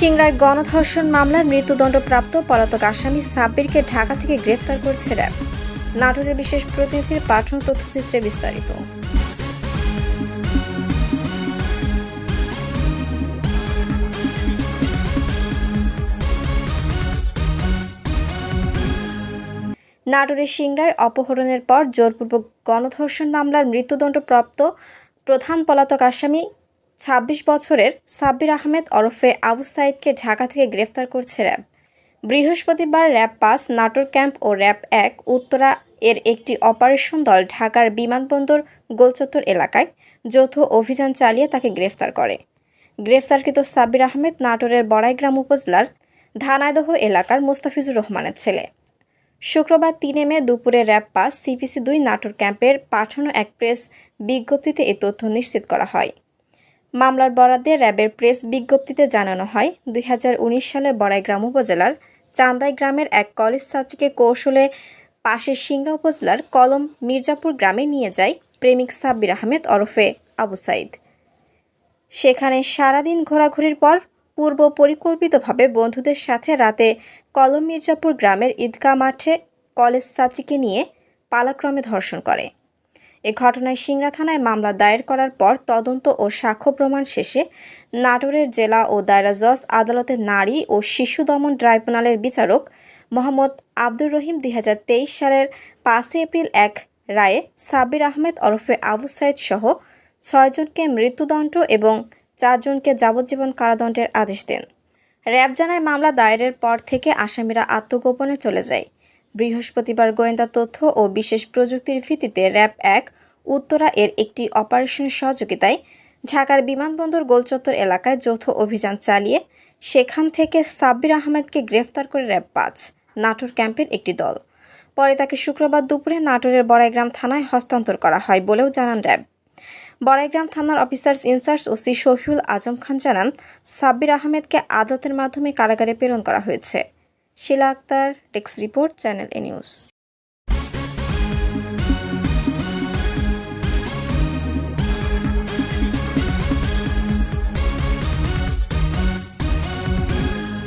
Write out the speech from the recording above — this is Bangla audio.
সিংড়ায় গণধর্ষণ মামলার মৃত্যুদণ্ডপ্রাপ্ত পলাতক আসামি সাব্বিরকে ঢাকা থেকে গ্রেফতার করেছে র্যাব। নাটোরের বিশেষ প্রতিনিধির পাঠানো তথ্যচিত্রে বিস্তারিত। নাটোরের সিংড়ায় অপহরণের পর জোরপূর্বক গণধর্ষণ মামলার মৃত্যুদণ্ডপ্রাপ্ত প্রধান পলাতক আসামি ছাব্বিশ বছরের সাব্বির আহমেদ ওরফে আবু সাইদকে ঢাকা থেকে গ্রেফতার করছে র্যাব। বৃহস্পতিবার র্যাব পাস নাটোর ক্যাম্প ও র্যাব এক, উত্তরা এর একটি অপারেশন দল ঢাকার বিমানবন্দর গোলচত্বর এলাকায় যৌথ অভিযান চালিয়ে তাকে গ্রেফতার করে। গ্রেফতারকৃত সাব্বির আহমেদ নাটোরের বড়াইগ্রাম উপজেলার ধানাইদহ এলাকার মোস্তাফিজুর রহমানের ছেলে। শুক্রবার তিনে মে দুপুরে র্যাব পাস সিপিসি দুই নাটোর ক্যাম্পের পাঠানো এক প্রেস বিজ্ঞপ্তিতে এ তথ্য নিশ্চিত করা হয়। মামলার বরাদ্দে র্যাবের প্রেস বিজ্ঞপ্তিতে জানানো হয়, দুই হাজার উনিশ সালে বড়াইগ্রাম উপজেলার চান্দাই গ্রামের এক কলেজ ছাত্রীকে কৌশলে পাশের সিংড়া উপজেলার কলম মির্জাপুর গ্রামে নিয়ে যায় প্রেমিক সাব্বির আহমেদ ওরফে আবু সাইদ। সেখানে সারাদিন ঘোরাঘুরির পর পূর্ব পরিকল্পিতভাবে বন্ধুদের সাথে রাতে কলম মির্জাপুর গ্রামের ঈদগাহ মাঠে কলেজ ছাত্রীকে নিয়ে পালাক্রমে ধর্ষণ করে। এ ঘটনায় সিংড়া থানায় মামলা দায়ের করার পর তদন্ত ও সাক্ষ্য প্রমাণ শেষে নাটোরের জেলা ও দায়রা জজ, আদালতে নারী ও শিশু দমন ট্রাইব্যুনালের বিচারক মোহাম্মদ আব্দুর রহিম দুই হাজার তেইশ সালের পাঁচই এপ্রিল এক রায়ে সাব্বির আহমেদ, ওরফে আবু সাইদ সহ ছয়জনকে মৃত্যুদণ্ড এবং চারজনকে যাবজ্জীবন কারাদণ্ডের আদেশ দেন। র্যাব জানায়, মামলা দায়েরের পর থেকে আসামিরা আত্মগোপনে চলে যায়। বৃহস্পতিবার গোয়েন্দা তথ্য ও বিশেষ প্রযুক্তির ভিত্তিতে র্যাব এক, উত্তরা এর একটি অপারেশন সহযোগিতায় ঢাকার বিমানবন্দর গোলচত্বর এলাকায় যৌথ অভিযান চালিয়ে সেখান থেকে সাব্বির আহমেদকে গ্রেফতার করে র্যাব পাঁচ, নাটোর ক্যাম্পের একটি দল। পরে তাকে শুক্রবার দুপুরে নাটোরের বড়াইগ্রাম থানায় হস্তান্তর করা হয় বলেও জানান র্যাব। বড়াইগ্রাম থানার officers in charge OC Shafiul Azam Khan জানান, সাব্বির আহমেদকে আদালতের মাধ্যমে কারাগারে প্রেরণ করা হয়েছে। Shila Akter desk report channel A news